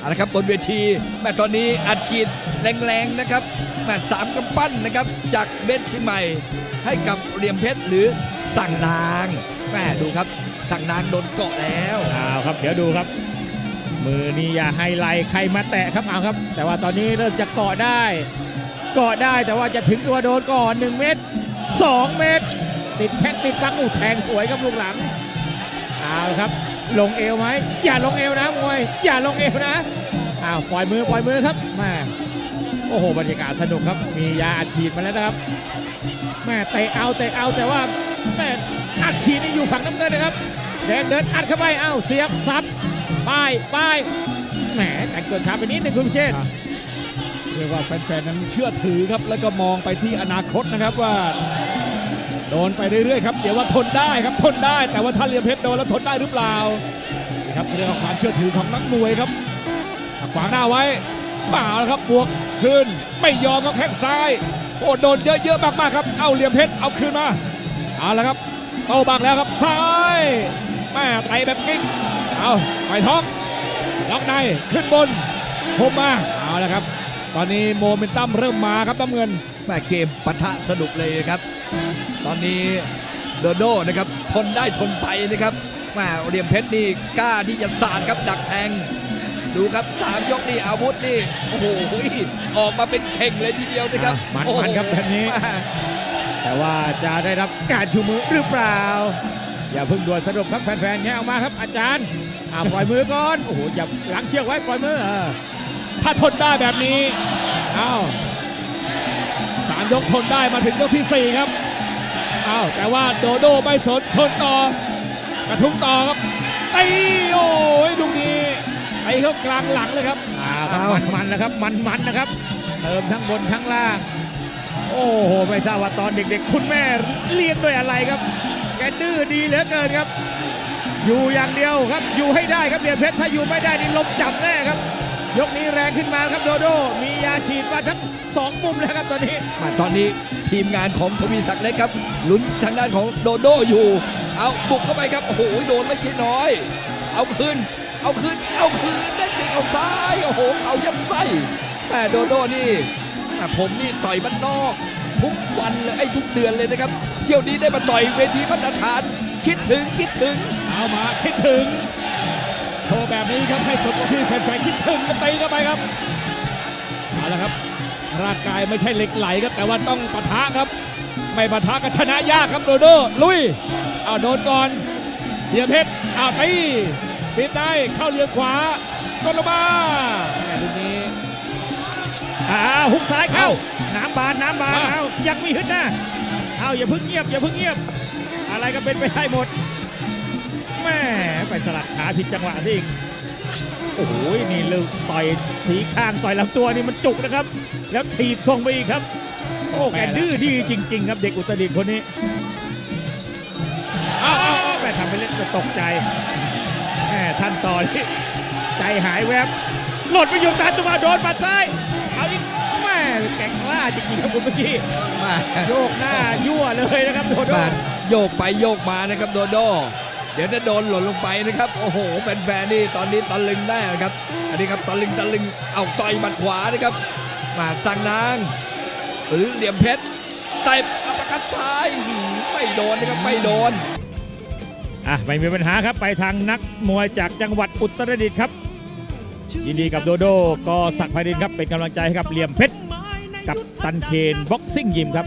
เอาละครับบนเวทีแม่ตอนนี้อัดฉีดแรงๆนะครับแม่สามกำปั้นนะครับจากเบนชิใหม่ให้กับเหลี่ยมเพชรหรือสั่งนางแม่ดูครับสั่งนางโดนเกาะแล้วเอาวครับเดี๋ยวดูครับ มือนี่อย่าไฮไลท์ใครมาแตะครับเอาครับ แต่ว่าตอนนี้เริ่มจะเกาะได้เกาะได้แต่ว่าจะถึงตัวโดนก่อน 1 เมตร 2 เมตร ติดแพ็กติดปักอู้แทงสวยครับลูกหลังเอาครับ ลงเอวไหมอย่าลงเอวนะมวย อย่าลงเอวนะอ้าวปล่อยมือปล่อยมือครับแม่โอ้โหบรรยากาศสนุกครับ มียาอัดฉีดมาแล้วนะครับแม่เตะเอาเตะเอาแต่ว่าแม่อัดฉีดนี่อยู่ฝั่งน้ำเงินนะครับแดงเดินอัดเข้าไปเอ้าเสียบซับป้ายป้ายแหมแต่งเกินช้าไปนิดนึงคุณพิเชษเรียกว่าแฟนๆนั้นเชื่อถือครับ แล้วก็มองไปที่อนาคตนะครับว่า โดนไปเรื่อยๆครับเดี๋ยวว่าทนได้ครับทนได้ แต่ว่าถ้าเหลียมเพชรโดนแล้วทนได้หรือเปล่านี่ครับเรียกว่าความเชื่อถือของนักมวยครับขวางหน้าไว้เปล่าแล้วครับบวกคืนไม่ยอมครับแข้งซ้ายโอ้โดนเยอะๆมากๆครับเอาเหลี่ยมเพชรเอาคืนมาเอาละครับโต้บังแล้วครับซ้ายแม่ไตแบบกิ๊กเอาไปท้องล็อกในขึ้นบนพมมาเอาละครับ ตอนนี้โมเมนตัมเริ่มมาครับน้ำเงินแม่เกมปะทะสนุกเลยนะครับ ตอนนี้โดโดนะครับทนได้ทนไปนะครับแม่เหลี่ยมเพชรนี่กล้าที่จะสาดครับดักแทงดูครับสามยกนี่อาวุธนี่โอ้โหออกมาเป็นเข่งเลยทีเดียวนะครับอะมันโอ้โหมันครับแบบนี้ แต่ว่าจะได้รับการชูมือหรือเปล่า อย่าเพิ่งด่วนสรุปครับแฟนๆแง่ออกมาครับอาจารย์อ่าปล่อยมือก่อนโอ้โหอย่าหลังเชือกไว้ปล่อยมือเออ ถ้าทนได้แบบนี้อ้าวสามยกทนได้มาถึงยกที่ 4 ครับอ้าวแต่ว่าโดโดไม่สนชนต่อกระทุ้งต่อครับตีโอ้ยลูกนี้ไอ้เข้ากลางหลังเลยครับอ่าครับมันมันๆนะครับมันมันๆนะครับ เติมทั้งบนทั้งล่าง โอ้โหไม่ทราบว่าตอนเด็กๆ คุณแม่เลี้ยงด้วยอะไรครับ แกดื้อดีเหลือเกินครับ อยู่อย่างเดียวครับอยู่ให้ได้ครับเหรียญเพชรถ้าอยู่ไม่ได้นี่ลมจับแน่ครับ ยกนี้แรงขึ้นมาครับโดโด มียาฉีดมาทั้งสองมุมแล้วครับตอนนี้มาตอนนี้ทีมงานของทวีศักดิ์เล็กครับลุ้นทางด้านของโดโดอยู่ เอาบุกเข้าไปครับ โอ้โหโดนไม่ใช่น้อย เอาคืน เอาคืน เอาคืนได้ปีกเอาซ้าย โอ้โห เขายับไส้แต่โดโดนี่แม่ผมนี่ต่อยบ้านนอก ทุกวันเลยไอ้ยทุกเดือนเลยนะครับ เที่ยวนี้ได้มาต่อยเวทีมาตรฐาน คิดถึงคิดถึง เอามาคิดถึงโชว์แบบนี้ครับให้สมกับที่แฟนๆคิดถึงก็ตีเข้าไปครับเอาละครับ ร่างกายไม่ใช่เหล็กไหลครับ แต่ว่าต้องปะทะครับ ไม่ปะทะก็ชนะยากครับโดโดลุยเอาโดนก่อนเหลี่ยมเพชรเอาตีปิดได้เข้าเหลี่ยมขวากดลงมาแม่ลูกนี้อ่าหุกซ้ายเข้าเอ้าน้ำบานน้ำบานมาเอายังมีฮึดหน้าเอาอย่าเพิ่งเงียบอย่าเพิ่งเงียบ อะไรก็เป็นไปได้หมด แม่ไปสลัดขาผิดจังหวะซะอีกโอ้โหนี่ลูกต่อยสีข้างต่อยลำตัวนี่มันจุกนะครับ แล้วถีบส่งไปอีกครับ โอ้แกดื้อดีจริง ๆ ครับเด็กอุตรดิตถ์คนนี้เอาเอาเอาแม่ทำไปเล่นก็ตกใจแม่ท่านต่อนี่ใจหายแวบหล่นไปอยู่ตาตัวโดนปัดซ้ายเอาอีกแม่แกร่งกล้าจริงๆครับคุณเมื่อกี้มาโยกหน้ายั่วเลยนะครับโดโดมาโยกไปโยกมานะครับโดโด เดี๋ยวจะโดนหล่นลงไปนะครับ โอ้โห แฟนๆนี่ตอนนี้ตะลึงได้นะครับ อันนี้ครับตะลึงตะลึง เอาต่อยหมัดขวานะครับ มาสั่งนาง หรือเหลี่ยมเพชรเตะอัปเปอร์คัดซ้าย ไม่โดนนะครับ ไม่โดน อะไม่มีปัญหาครับไปทางนักมวยจากจังหวัดอุตรดิตถ์ครับ ยินดีกับโดโดก็สักดิ์ไพรินครับเป็นกำลังใจให้กับเหลี่ยมเพชรกับตันเคนบ็อกซิ่งยิมครับ